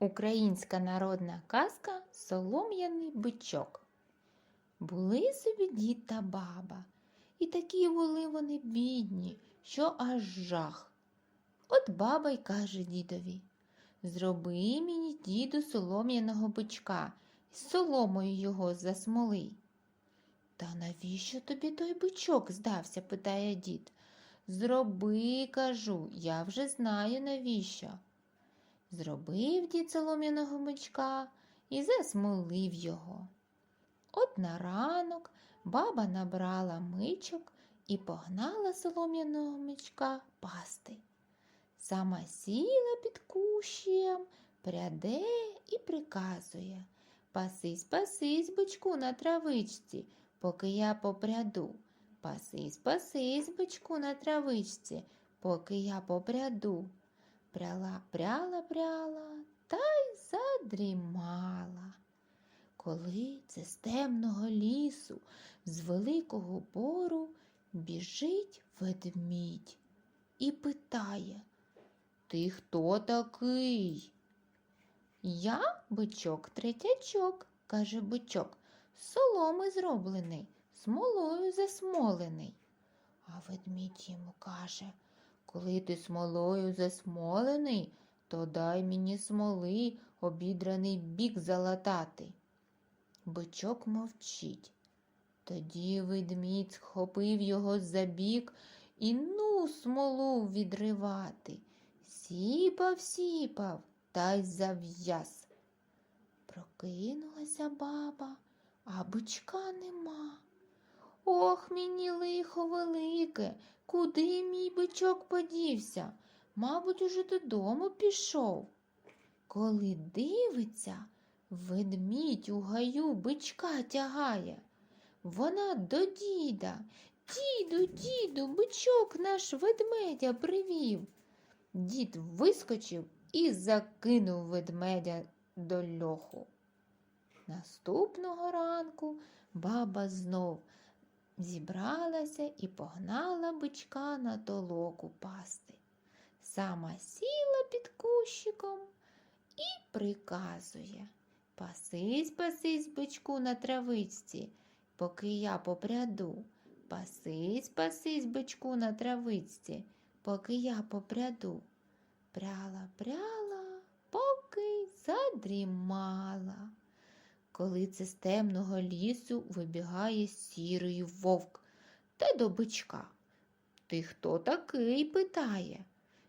Українська народна казка Солом'яний бичок. Були собі дід та баба, і такі були вони бідні, що аж жах. От баба й каже дідові Зроби мені, діду, солом'яного бичка, з соломою його засмоли. Та навіщо тобі той бичок здався? питає дід. Зроби, кажу, я вже знаю навіщо. Зробив дід солом'яного бичка і засмолив його. От на ранок баба набрала мичок і погнала солом'яного мичка пасти. Сама сіла під кущем, пряде і приказує Пасись, пасись, бичку на травичці, поки я попряду. Пасись, пасись, бичку на травичці, поки я попряду. Пряла, пряла, пряла та й задрімала. Коли це з темного лісу, з великого бору біжить ведмідь і питає Ти хто такий? Я бичок третячок, каже бичок, з соломи зроблений, смолою засмолений. А ведмідь йому каже коли ти смолою засмолений, то дай мені смоли обідраний бік залатати. Бичок мовчить. Тоді ведмідь схопив його за бік і ну смолу відривати. Сіпав, сіпав та й зав'яз. Прокинулася баба, а бичка нема. Ох, мені лихо велике, куди мій бичок подівся? Мабуть, уже додому пішов. Коли дивиться, ведмідь у гаю бичка тягає. Вона до діда. Діду, діду, бичок наш ведмедя привів. Дід вискочив і закинув ведмедя до льоху. Наступного ранку баба знов зібралася і погнала бичка на толоку пасти. Сама сіла під кущиком і приказує Пасись, пасись, бичку на травичці, поки я попряду. Пасись, пасись, бичку на травичці, поки я попряду. Пряла, пряла, поки задрімала. Коли це з темного лісу вибігає сірий вовк та до бичка. Ти хто такий? питає.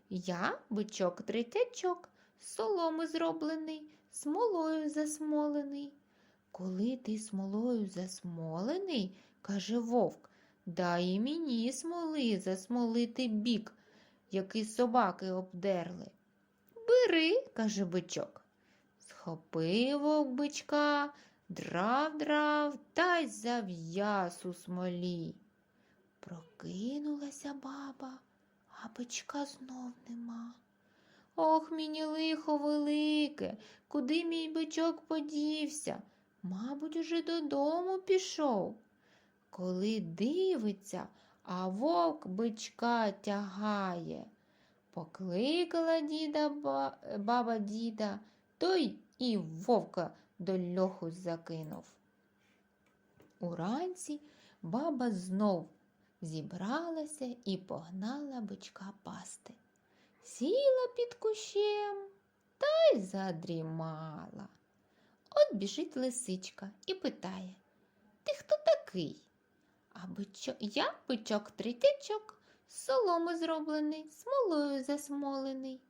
Я бичок третячок, соломи зроблений, смолою засмолений. Коли ти смолою засмолений, каже вовк, дай мені смоли засмолити бік, який собаки обдерли. Бери, каже бичок. Схопив вовк бичка, драв драв та й зав'яз у смолі. Прокинулася баба, а бичка знов нема. Ох, мені лихо велике, куди мій бичок подівся? Мабуть, уже додому пішов. Коли дивиться, а вовк бичка тягає. Покликала діда баба діда, той і вовка до льоху закинув. Уранці баба знов зібралася і погнала бичка пасти. Сіла під кущем та й задрімала. От біжить лисичка і питає Ти хто такий? А бичо... я бичок третячок, з соломи зроблений, смолою засмолений.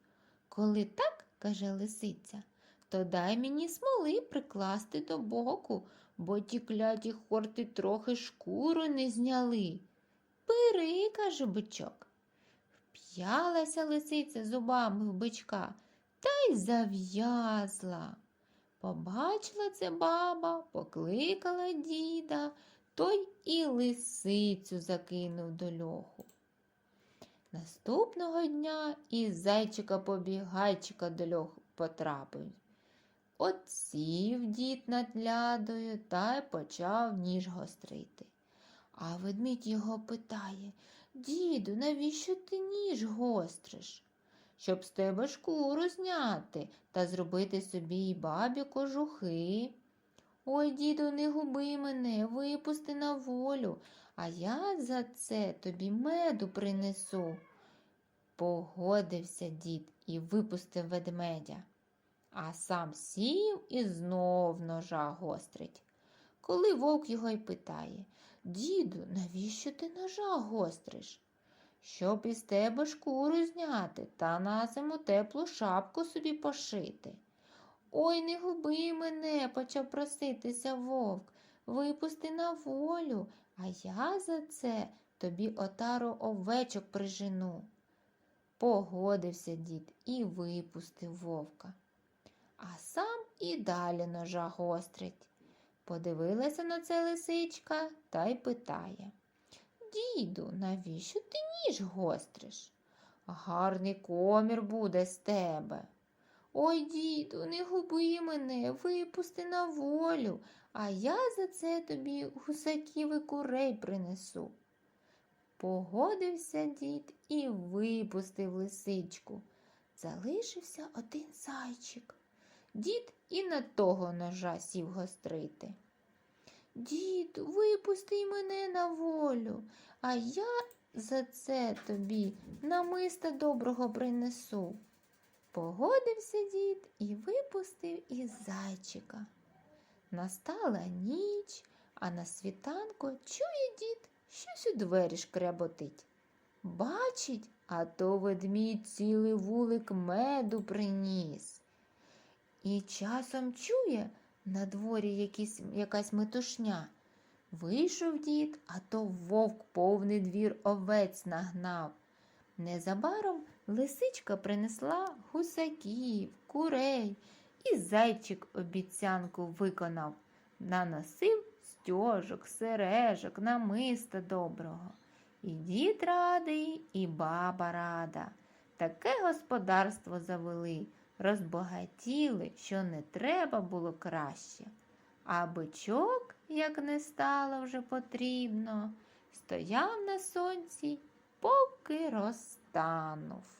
Коли так, каже лисиця, то дай мені смоли прикласти до боку, бо ті кляті хорти трохи шкуру не зняли. Бери, каже бичок. Вп'ялася лисиця зубами в бичка та й зав'язла. Побачила це баба, покликала діда, той і лисицю закинув до льоху. Наступного дня із зайчика побігайчика до льоху потрапив. От сів дід над лядою та й почав ніж гострити. А ведмідь його питає Діду, навіщо ти ніж гостриш? щоб з тебе шкуру зняти та зробити собі й бабі кожухи. Ой, діду, не губи мене, випусти на волю, а я за це тобі меду принесу. Погодився дід і випустив ведмедя, а сам сів і знов ножа гострить. Коли вовк його й питає Діду, навіщо ти ножа гостриш? Щоб із тебе шкуру зняти та на зиму теплу шапку собі пошити. Ой, не губи мене, почав проситися вовк. Випусти на волю, а я за це тобі отару овечок прижену. Погодився дід і випустив вовка. А сам і далі ножа гострить. Подивилася на це лисичка та й питає Діду, навіщо ти ніж гостриш? Гарний комір буде з тебе. Ой, діду, не губи мене, випусти на волю, а я за це тобі гусаків і курей принесу. Погодився дід і випустив лисичку. Залишився один зайчик. Дід і на того ножа сів гострити. Діду, випусти мене на волю, а я за це тобі намиста доброго принесу. Погодився дід і випустив із зайчика. Настала ніч, а на світанку чує дід, щось у двері шкряботить. Бачить, а то ведмідь цілий вулик меду приніс. І часом чує на дворі якісь, якась метушня. Вийшов дід, а то вовк повний двір овець нагнав. Незабаром лисичка принесла гусаків, курей, і зайчик обіцянку виконав. Наносив стьожок, сережок, намиста доброго. І дід радий, і баба рада. Таке господарство завели, розбагатіли, що не треба було краще. А бичок, як не стало вже потрібно, стояв на сонці, поки розтанув.